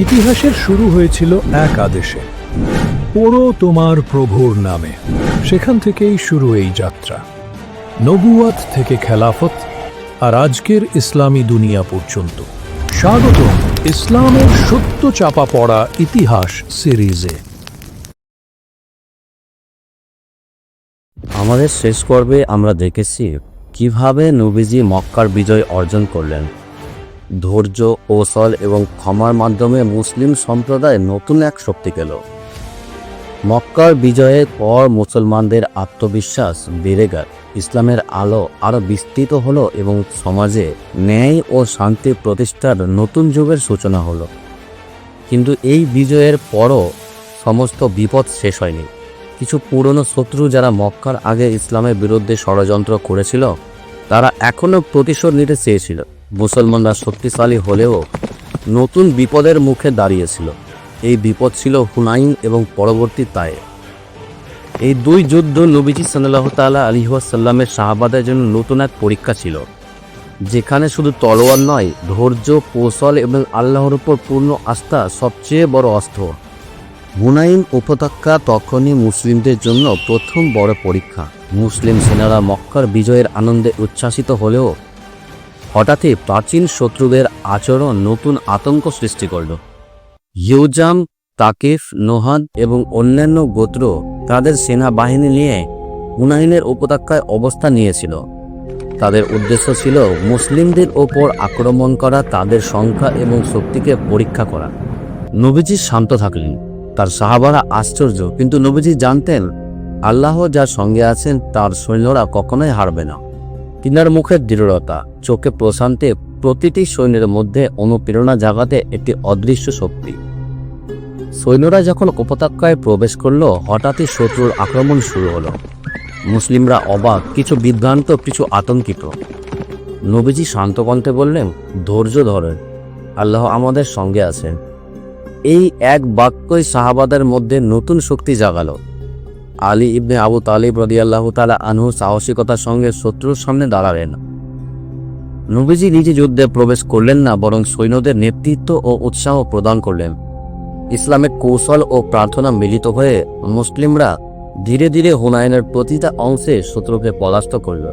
ইতিহাসের শুরু হয়েছিল এক আদেশে। পড়ো তোমার প্রভুর নামে। সেখান থেকেই শুরু এই যাত্রা। নবুয়াত থেকে খেলাফত আর আজকের ইসলামী দুনিয়া পর্যন্ত। স্বাগত ইসলামের সত্য চাপা পড়া ইতিহাস সিরিজে। আমাদের শেষ পর্বে আমরা দেখেছি কীভাবে নবীজি মক্কার বিজয় অর্জন করলেন। ধৈর্য, কৌশল এবং ক্ষমার মাধ্যমে মুসলিম সম্প্রদায় নতুন এক শক্তি পেল। মক্কার বিজয়ের পর মুসলমানদের আত্মবিশ্বাস বেড়ে গেল। ইসলামের আলো আরও বিস্তৃত হলো এবং সমাজে ন্যায় ও শান্তি প্রতিষ্ঠার নতুন যুগের সূচনা হলো। কিন্তু এই বিজয়ের পরও সমস্ত বিপদ শেষ হয়নি। কিছু পুরনো শত্রু যারা মক্কার আগে ইসলামের বিরুদ্ধে ষড়যন্ত্র করেছিল, তারা এখনও প্রতিশোধ নিতে চেয়েছিল। মুসলমানরা শক্তিশালী হলেও নতুন বিপদের মুখে দাঁড়িয়েছিল। এই বিপদ ছিল হুনাইন এবং পরবর্তী তায়ে এই দুই যুদ্ধ নবীজি সাল্লাহ তাল্লাহ আলিহাসাল্লামের শাহবাদের জন্য নতুন এক পরীক্ষা ছিল, যেখানে শুধু তলোয়ার নয়, ধৈর্য, কৌশল এবং আল্লাহর উপর পূর্ণ আস্থা সবচেয়ে বড় অস্ত্র। হুনাইন উপত্যকা তখনই মুসলিমদের জন্য প্রথম বড় পরীক্ষা। মুসলিম সেনারা মক্কার বিজয়ের আনন্দে উচ্ছ্বাসিত হলেও হঠাৎই প্রাচীন শত্রুদের আচরণ নতুন আতঙ্ক সৃষ্টি করল। ইউজাম, তাকিফ, নোহাদ এবং অন্যান্য গোত্র তাদের সেনাবাহিনী নিয়ে হুনাইনের উপত্যকায় অবস্থান নিয়েছিল। তাদের উদ্দেশ্য ছিল মুসলিমদের ওপর আক্রমণ করা, তাদের সংখ্যা এবং শক্তিকে পরীক্ষা করা। নবীজি শান্ত থাকলেন। তার সাহাবারা আশ্চর্য, কিন্তু নবীজি জানতেন, আল্লাহ যার সঙ্গে আছেন তার সৈন্যরা কখনোই হারবে না। তিনার মুখের দৃঢ়তা চোখে প্রশান্তে প্রতিটি সৈন্যের মধ্যে অনুপ্রেরণা জাগাতে একটি অদৃশ্য শক্তি। সৈন্যরা যখন উপত্যকায় প্রবেশ করল, হঠাৎই শত্রুর আক্রমণ শুরু হলো। মুসলিমরা অবাক, কিছু বিভ্রান্ত, কিছু আতঙ্কিত। নবীজি শান্ত কণ্ঠে বললেন, ধৈর্য ধরেন, আল্লাহ আমাদের সঙ্গে আছেন। এই এক বাক্যই সাহাবাদের মধ্যে নতুন শক্তি জাগালো। আলী ইবনে আবু তালিব রদিয়াল্লাহ তালা আনহু সাহসিকতার সঙ্গে শত্রুর সামনে দাঁড়ালেন। নবীজি নিজে যুদ্ধে প্রবেশ করলেন না, বরং সৈন্যদের নেতৃত্ব ও উৎসাহ প্রদান করলেন। ইসলামের কৌশল ও প্রার্থনা মিলিত হয়ে মুসলিমরা ধীরে ধীরে হুনায়নের প্রতিটা অংশে শত্রুকে পরাস্ত করল।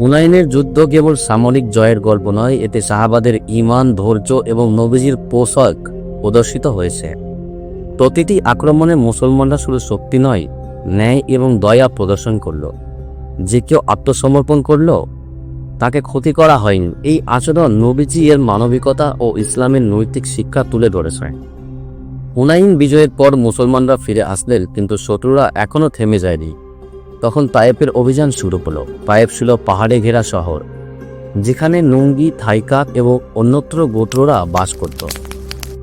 হুনাইনের যুদ্ধ কেবল সামরিক জয়ের গল্প নয়, এতে সাহাবাদের ইমান ধৈর্য এবং নবীজির পোশাক প্রদর্শিত হয়েছে। প্রতিটি আক্রমণে মুসলমানরা শুধু শক্তি নয়, ন্যায় এবং দয়া প্রদর্শন করল। যে কেউ আত্মসমর্পণ করল তাকে ক্ষতি করা হয়নি। এই আচরণ নবীজি এর মানবিকতা ও ইসলামের নৈতিক শিক্ষা তুলে ধরেছে। হুনাইন বিজয়ের পর মুসলমানরা ফিরে আসলেন, কিন্তু শত্রুরা এখনও থেমে যায়নি। তখন তায়েপের অভিযান শুরু হলো। তায়েব ছিল পাহাড়ে ঘেরা শহর, যেখানে নুঙ্গি থাইকাক এবং অন্যত্র গোত্ররা বাস করত।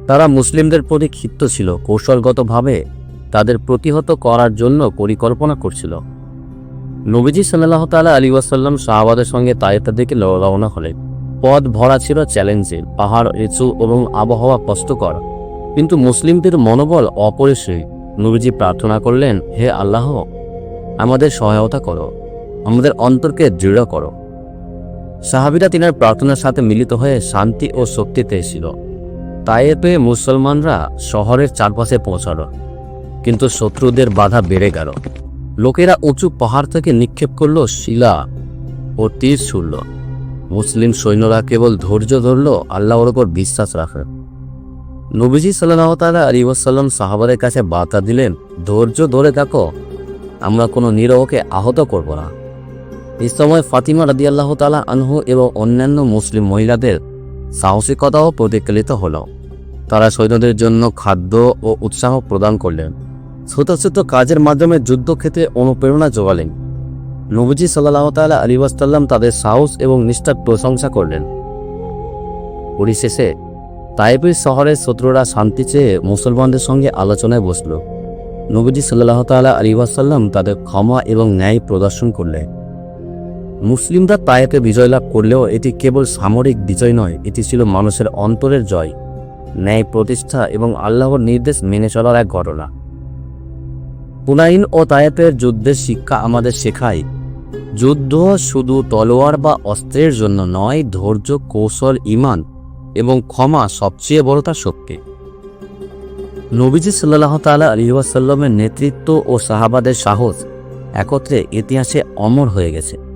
তারা মুসলিমদের প্রতি ক্ষিপ্ত ছিল, কৌশলগতভাবে তাদের প্রতিহত করার জন্য পরিকল্পনা করছিল। নবীজি সাল্লাহ তালা আলী ওয়াসাল্লাম শাহবাদের সঙ্গে তায়েতার দিকে রওনা হলেন। পথ ভরা ছিল চ্যালেঞ্জের, পাহাড় উঁচু এবং আবহাওয়া কষ্টকর। কিন্তু মুসলিমদের মনোবল অপরিসীম। নবীজি প্রার্থনা করলেন, হে আল্লাহ, আমাদের সহায়তা করো, আমাদের অন্তরকে দৃঢ় করো। সাহাবিরা তিনার প্রার্থনার সাথে মিলিত হয়ে শান্তি ও শক্তি পেয়েছিল তাইপে মুসলমানরা শহরের চারপাশে পৌঁছালো, কিন্তু শত্রুদের বাধা বেড়ে গেল। লোকেরা উঁচু পাহাড় থেকে নিক্ষেপ করল, শিলা ও তীর ছুড়ল। মুসলিম সৈন্যরা কেবল ধৈর্য ধরল, আল্লাহর ওপর বিশ্বাস রাখে নবীজি সাল্লাহ তালা আলী ওয়াসাল্লাম সাহাবাদের কাছে বার্তা দিলেন, ধৈর্য ধরে থাকো, আমরা কোনো নিরহকে আহত করব না। এই সময় ফাতিমা রাদি আল্লাহ তালা আনহু এবং অন্যান্য মুসলিম মহিলাদের সাহসিকতাও প্রতিফলিত হলো। তারা সৈন্যদের জন্য খাদ্য ও উৎসাহ প্রদান করলেন। ছোট কাজের মাধ্যমে যুদ্ধক্ষেত্রে অনুপ্রেরণা যোগালেন। নবীজি সাল্লাহ তালা আলী ওয়াসাল্লাম তাদের সাহস এবং নিষ্ঠার প্রশংসা করলেন। পরিশেষে তাইবের শহরের শত্রুরা শান্তি চেয়ে মুসলমানদের সঙ্গে আলোচনায় বসল। নবীজি সাল্লাহ তালা আলী ওয়াসাল্লাম তাদের ক্ষমা এবং ন্যায় প্রদর্শন করলেন। মুসলিমরা তায়েপে বিজয় লাভ করলেও এটি কেবল সামরিক বিজয় নয়, এটি ছিল মানুষের অন্তরের জয়, ন্যায় প্রতিষ্ঠা এবং আল্লাহর নির্দেশ মেনে চলার এক ঘটনা। পুনাইন ও তায়েপের যুদ্ধের শিক্ষা আমাদের শেখায়। যুদ্ধ শুধু তলোয়ার বা অস্ত্রের জন্য নয়, ধৈর্য, কৌশল ইমান এবং ক্ষমা সবচেয়ে বড় তার শক্তি। নবীজি সাল্লাহ তালা আলী ওয়াসাল্লামের নেতৃত্ব ও সাহাবাদের সাহস একত্রে ইতিহাসে অমর হয়ে গেছে।